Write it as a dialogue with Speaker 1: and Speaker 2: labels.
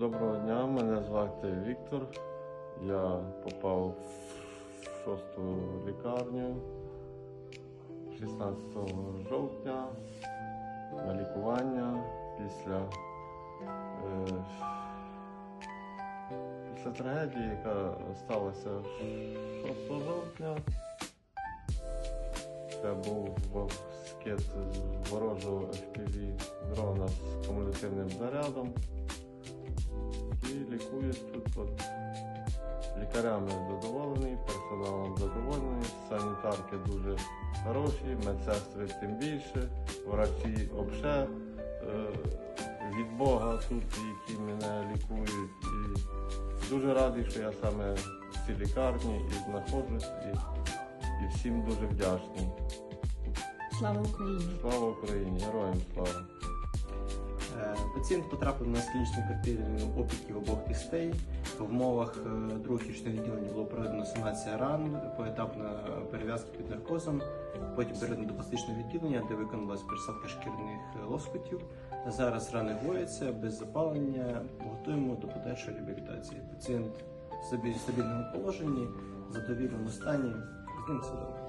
Speaker 1: Доброго дня, мене звати Віктор. Я попав в шосту лікарню 16 жовтня на лікування після, е, після трагедії, яка сталася 6 жовтня. Це був скид з ворожого FPV дрона з кумулятивним зарядом. І лікуюсь тут. От. Лікарями задоволені, персоналом задоволений, санітарки дуже хороші, медсестри тим більше, врачі обше е, від Бога тут, які мене лікують. І дуже радий, що я саме в цій лікарні і знаходжусь, і, і всім дуже вдячний.
Speaker 2: Слава Україні!
Speaker 1: Слава Україні, героям слава!
Speaker 3: Е, Пацієнт потрапив на клінічну картину опіків обох кістей. В умовах е, другого хірургічного відділення було проведено санація ран, поетапна перев'язка під наркозом. Потім передано до пластичного відділення, де виконалась пересадка шкірних лоскутів. Зараз рани гояться без запалення. Готуємо до подальшої реабілітації. Пацієнт в стабіль- стабільному положенні, в задовільному стані. З ним все добре.